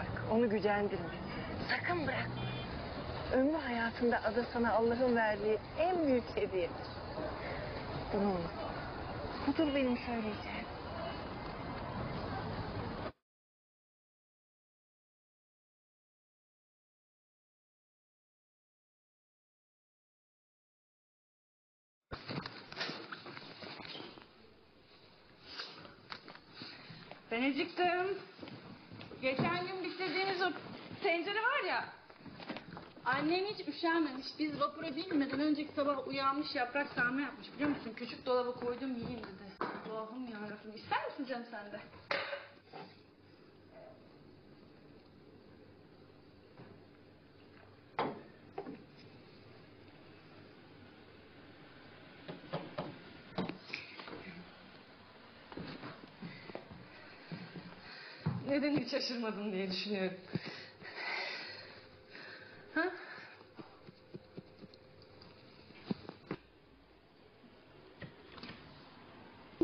bak, onu gücendirme. Sakın bırakma. Ömrü hayatında ada sana Allah'ın verdiği en büyük hediyedir. Bunu unut. Budur benim söyleyeceğim. Ben. Geçen gün bitirdiğimiz o tencere var ya. Annem hiç üşenmemiş. Biz vapura binmeden önceki sabah uyanmış yaprak sarma yapmış biliyor musun? Küçük dolaba koydum yiyeyim dedi. Allah'ım yarabbim. İster misin canım sen de? Neden hiç şaşırmadın diye düşünüyorum. Ha?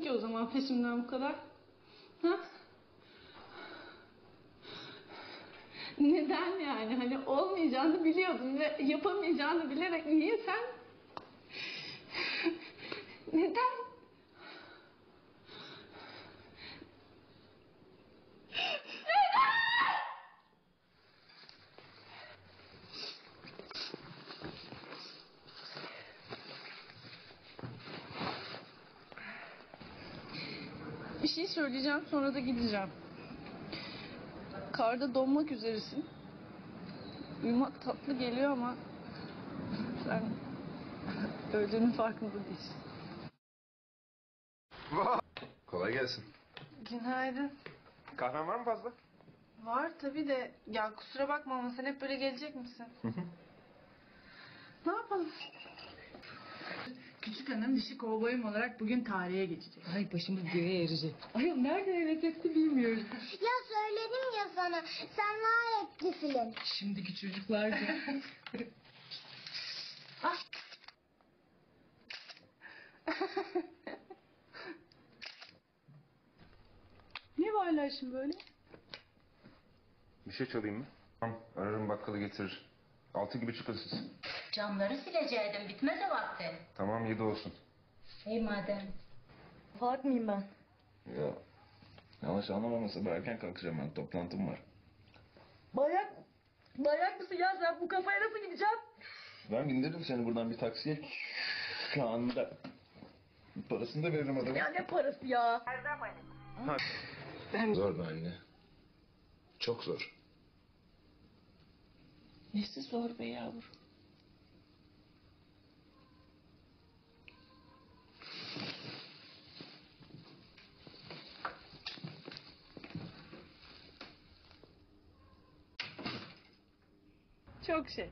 Ki o zaman peşimden bu kadar. Ha? Neden yani? Hani olmayacağını biliyordun ve yapamayacağını bilerek niye sen? Neden? Bir şey söyleyeceğim sonra da gideceğim. Karda donmak üzeresin. Uyumak tatlı geliyor ama sen öldüğünün farkında değilsin. Kolay gelsin. Günaydın. Kahven var mı fazla? Var tabii de ya kusura bakma ama sen hep böyle gelecek misin? ne yapalım? Hanım dişi kovboyum olarak bugün tarihe geçecek. Ay başımız göğe erecek. Ay nerede evet etti bilmiyorum. Ya söyledim ya sana. Sen var etti film. Şimdiki çocuklar da. ah. ne var lan şimdi böyle? Bir şey çalayım mı? Tamam ararım bakkalı getirir. Altı gibi çıkın siz. Camları silecektim. Bitmez o vakti. Tamam yedi olsun. İyi madem. Salak mıyım ben? Ya yanlış anlamaması sabah erken kalkacağım ben toplantım var. Bayak. Bayak mısın ya sen bu kafaya nasıl gideceğim? Ben bindiririm seni buradan bir taksiye. Şu anda. Parasını da veririm adama. Ya ne parası ya? Zor be anne. Çok zor. Nesi zor be yavrum? Çok şey.